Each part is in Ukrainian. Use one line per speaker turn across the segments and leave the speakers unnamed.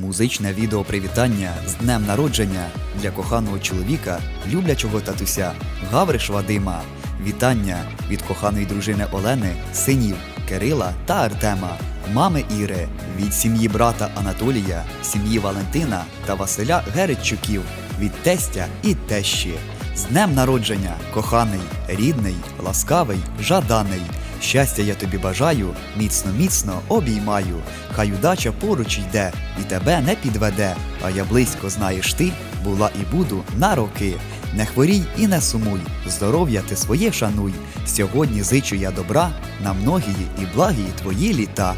Музичне відео привітання з днем народження для коханого чоловіка, люблячого татуся Гавриш Вадима. Вітання від коханої дружини Олени, синів Кирила та Артема, мами Іри, від сім'ї брата Анатолія, сім'ї Валентина та Василя Гереччуків, від тестя і тещі. З днем народження, коханий, рідний, ласкавий, жаданий. Щастя я тобі бажаю, міцно, міцно обіймаю. Хай удача поруч йде і тебе не підведе. А я близько знаєш ти, була і буду на роки. Не хворій і не сумуй, здоров'я ти своє шануй. Сьогодні зичу я добра на многії і благії твої літа.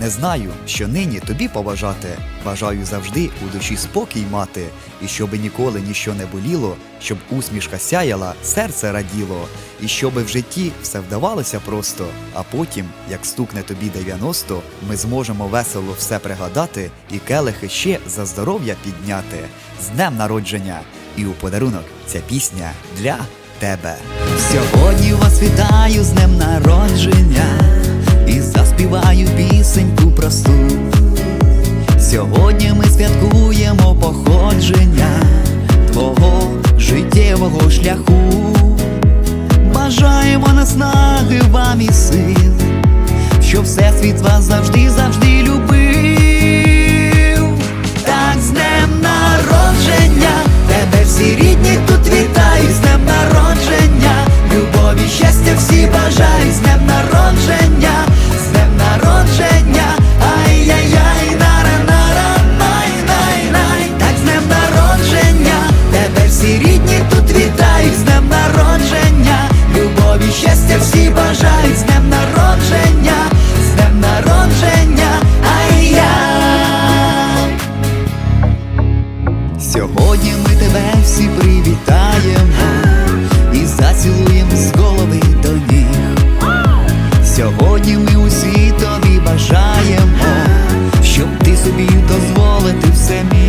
Не знаю, що нині тобі поважати. Бажаю завжди у душі спокій мати, і щоби ніколи ніщо не боліло, щоб усмішка сяяла, серце раділо, і щоби в житті все вдавалося просто. А потім, як стукне тобі 90, ми зможемо весело все пригадати і келихи ще за здоров'я підняти. З днем народження! І у подарунок ця пісня для тебе. Сьогодні вас вітаю з днем народження і заспіваю життєвого шляху. Бажаємо наснаги вам і сил, що всесвіт вас завжди, завжди любив. Сьогодні ми тебе всі привітаємо і зацілуємо з голови до ніг. Сьогодні ми усі тобі бажаємо, щоб ти собі дозволити все міг.